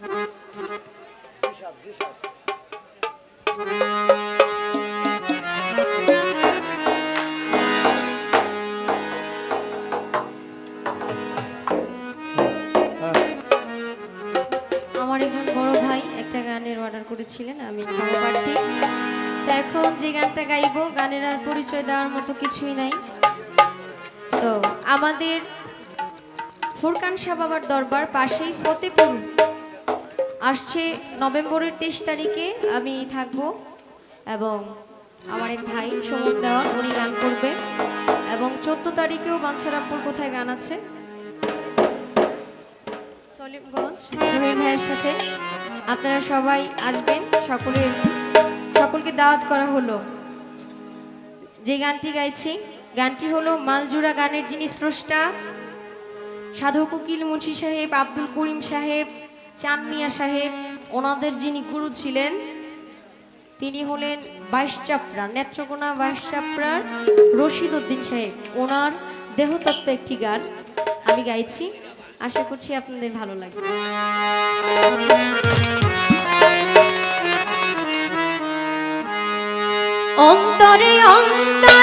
আমার একজন বড় ভাই একটা গানের অর্ডার করেছিলেন, আমি প্রার্থী। তো এখন যে গানটা গাইবো, গানের আর পরিচয় দেওয়ার মতো কিছুই নাই। তো আমাদের ফুরকান শাহ বাবার দরবার পাশেই ফতেপুর আসছে নভেম্বরের তেইশ তারিখে আমি থাকব এবং আমার এক ভাই সমর দেওয়া উনি গান করবে এবং চোদ্দ তারিখেও বাঞ্ছারামপুর কোথায় গান আছে? সলিমগঞ্জ। ভাইয়ের সাথে আপনারা সবাই আসবেন, সকলের, সকলকে দাওয়াত করা হলো। যে গানটি গাইছি, গানটি হলো মালজুরা গানের যিনি স্রষ্টা সাধু কুকিল মুন্সি সাহেব, আব্দুল করিম সাহেব চাঁদ মিয়া সাহেব, ওনাদের যিনি গুরু ছিলেন, তিনি হলেন বাইশ নেত্রকোনা বাইশ চাপড়ার রশিদ উদ্দিন সাহেব। ওনার দেহতত্ত্ব একটি গান। আমি গাইছি। আশা করছি আপনাদের ভালো লাগবে। অন্তরে অন্তরে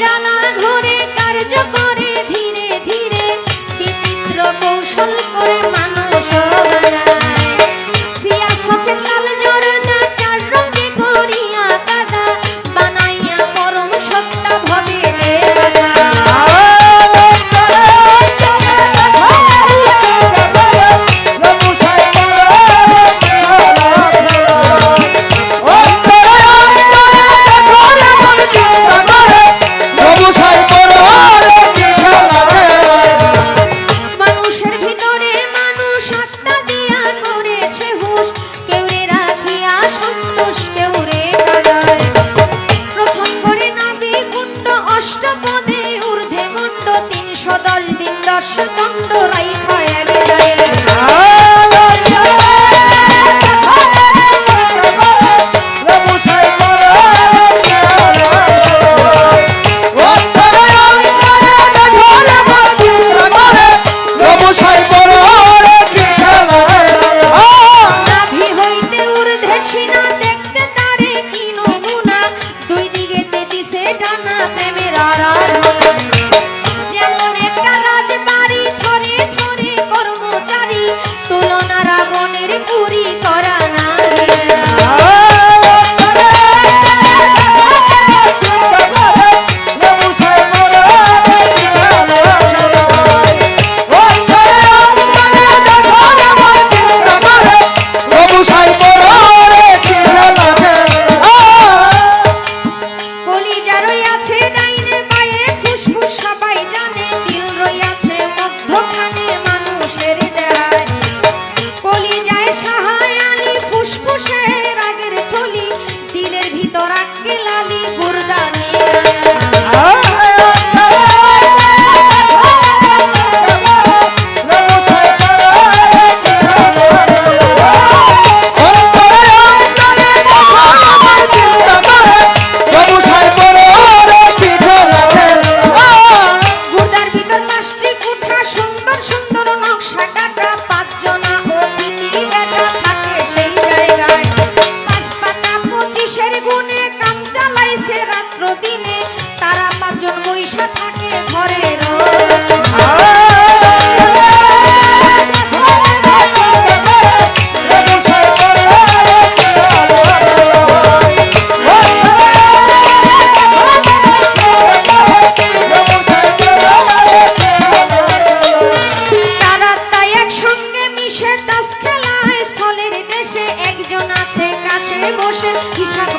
বসিয়া নিরালা ঘরে দশ দণ্ড রাইখা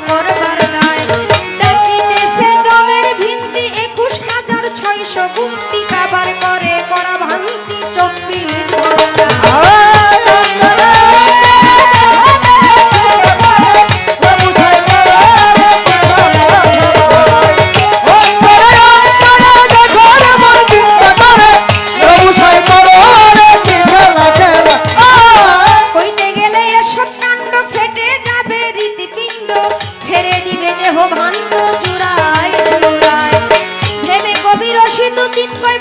করবার দায় কই